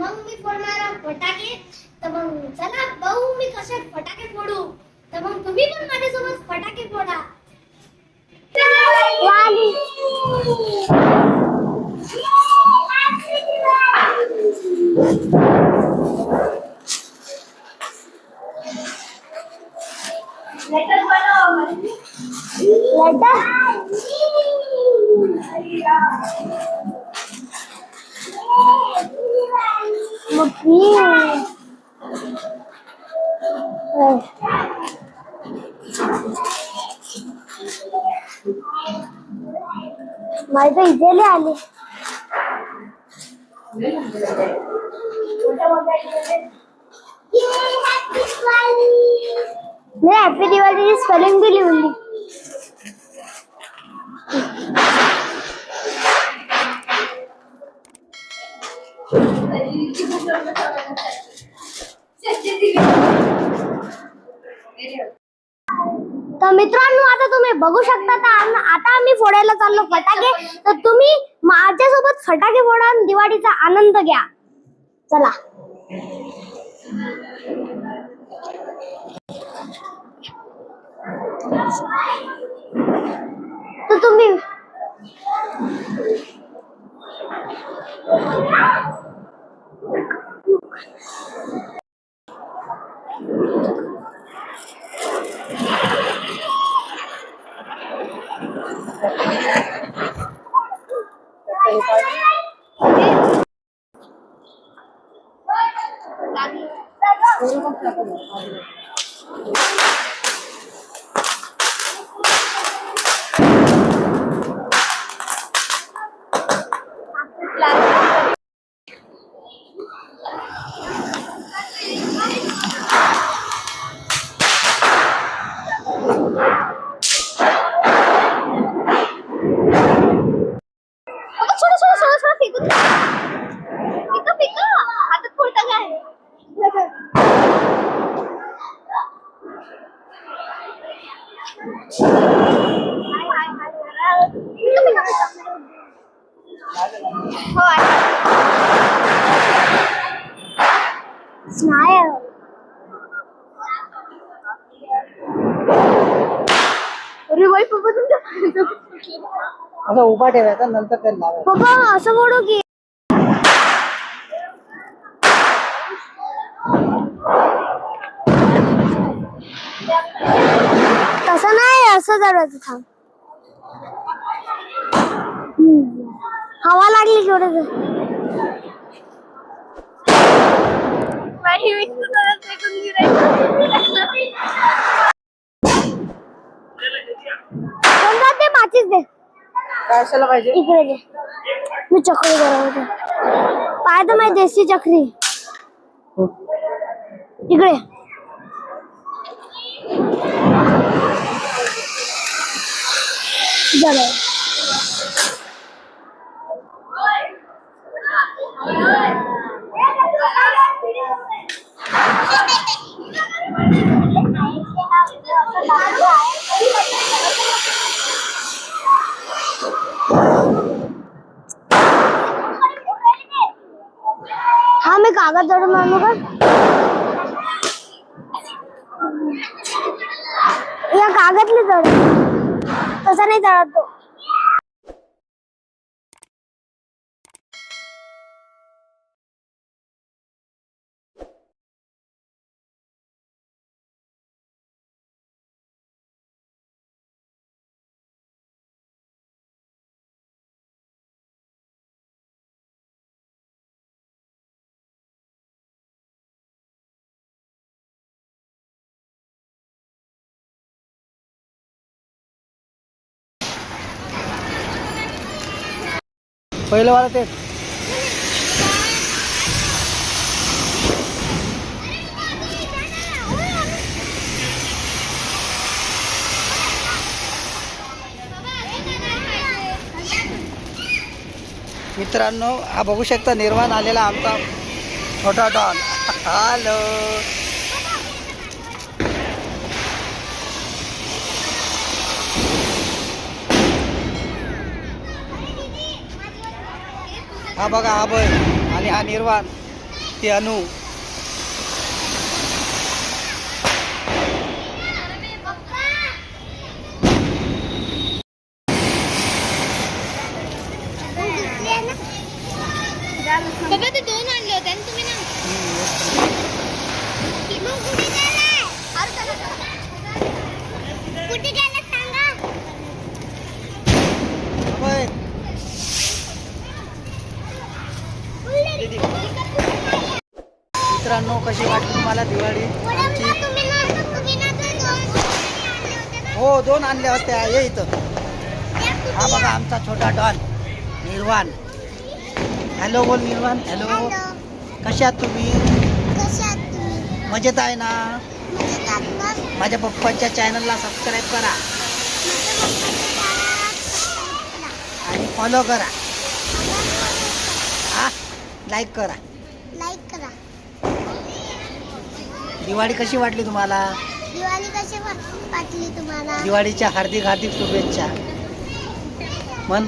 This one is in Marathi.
मग मी फोडणार फटाके. तर मग चला भाऊ मी कसे फटाके फोडू. तर मग तुम्ही पण माझ्यासोबत फटाके फोडा. माझं इजेले आले मी हॅपी दिवाळीची स्पेलिंग बी Thank you. तर मित्रांनो आता तुम्ही बघू शकता तर आता आम्ही फोडायला चाललो फटाके. तर तुम्ही माझ्यासोबत फटाके फोडा आणि दिवाळीचा आनंद घ्या. चला. तर तुम्ही লাগবে हो. अरे बाई पप्पा तुमच्या. असं उभा ठेवायचा नंतर लावायचं पप्पा असं फोडू की तसं नाही असं जरायचं थांब हम्म. हवा लागली कोणता ते माचीस दे. काय असायला पाहिजे? इकडे दे. मी चक्री बनवते पाय तर माझी देशी चक्री. इकडे झालं हा मी कागद दडून आणू का या कागदले दड तसा नाही दळत तो पहिलं वाला तेच मित्रांनो हा बघू शकता निर्माण आलेला आमचा छोटा डॉन हॅलो हा बघा हा बैल आणि हा निर्वाण ती अनु. बाबा ते दोन आणले होते आणि तुम्ही ना मग कुठे गेलाय? अरे चला, चला. कुठे गेलाय सांगा बैल मित्रांनो कशी वाटली तुम्हाला दिवाळी? ते दोन आणले होते हो ये इथं. हा बघा आमचा छोटा डॉन निर्वाण. हॅलो बोल निर्वाण. हॅलो. कशा आहात तुम्ही? मजेत आहे ना? माझ्या पप्पाच्या चॅनलला सबस्क्राईब करा. आणि फॉलो करा. हा? लाईक करा लाईक करा दिवाळी कशी वाटली तुम्हाला? दिवाळी कशी वाटली तुम्हाला? दिवाळीच्या हार्दिक हार्दिक शुभेच्छा. मन?